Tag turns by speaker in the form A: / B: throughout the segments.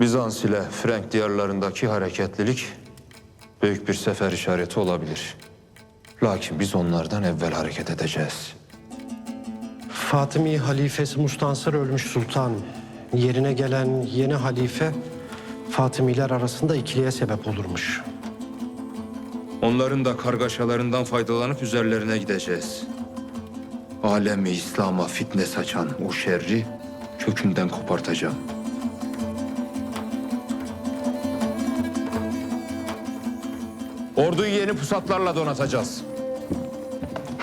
A: Bizans ile Frank diyarlarındaki hareketlilik büyük bir sefer işareti olabilir. Lakin biz onlardan evvel hareket edeceğiz.
B: Fatımi halifesi Mustansır ölmüş sultanım. Yerine gelen yeni halife Fatımiler arasında ikiliye sebep olurmuş.
A: Onların da kargaşalarından faydalanıp üzerlerine gideceğiz. Alemi İslam'a fitne saçan o şerri kökünden kopartacağım. Orduyu yeni pusatlarla donatacağız.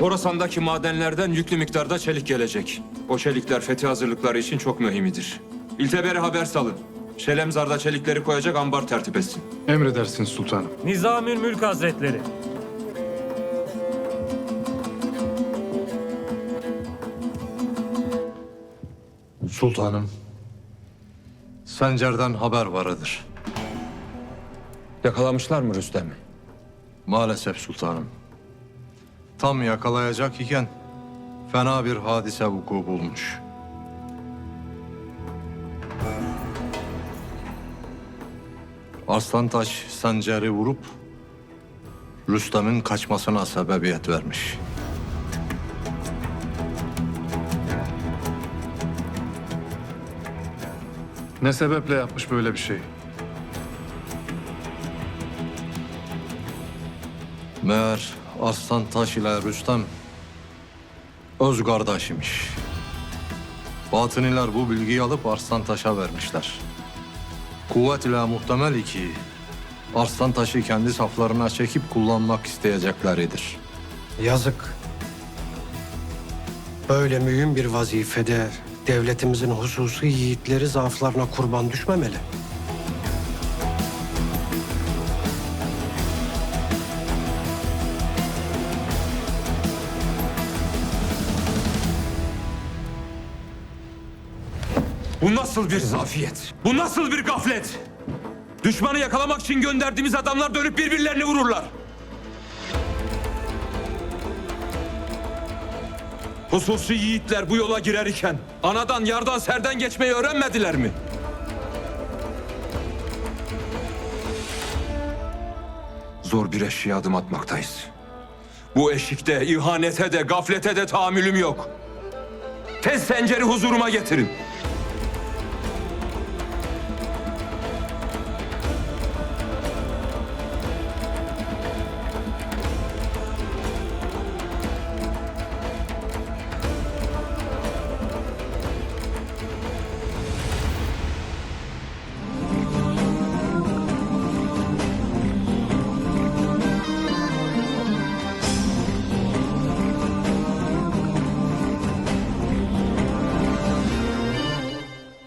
A: Orasan'daki madenlerden yüklü miktarda çelik gelecek. O çelikler fethi hazırlıkları için çok mühimidir. İlteber'e haber salın. Şelemzar'da çelikleri koyacak ambar tertip etsin.
C: Emredersiniz sultanım.
D: Nizamül Mülk Hazretleri.
E: Sultanım. Sencer'den haber varıdır.
A: Yakalamışlar mı Rüstem'i?
E: Maalesef sultanım. Tam yakalayacak iken fena bir hadise vuku bulmuş. Arslantaş Sencer'i vurup Rüstem'in kaçmasına sebebiyet vermiş.
C: Ne sebeple yapmış böyle bir şey?
E: Meğer Arslantaş ile Rüstem öz kardeş imiş. Batıniler bu bilgiyi alıp Arslantaş'a vermişler. Kuvvet ile muhtemel ki Arslantaş'ı kendi saflarına çekip kullanmak isteyecekleridir.
B: Yazık. Böyle mühim bir vazifede devletimizin hususi yiğitleri zaaflarına kurban düşmemeli.
A: Bu nasıl bir zafiyet? Bu nasıl bir gaflet? Düşmanı yakalamak için gönderdiğimiz adamlar dönüp birbirlerini vururlar. Hususi yiğitler bu yola girer iken anadan yardan serden geçmeyi öğrenmediler mi? Zor bir eşiğe adım atmaktayız. Bu eşikte ihanete de gaflete de tahammülüm yok. Tez senceri huzuruma getirin.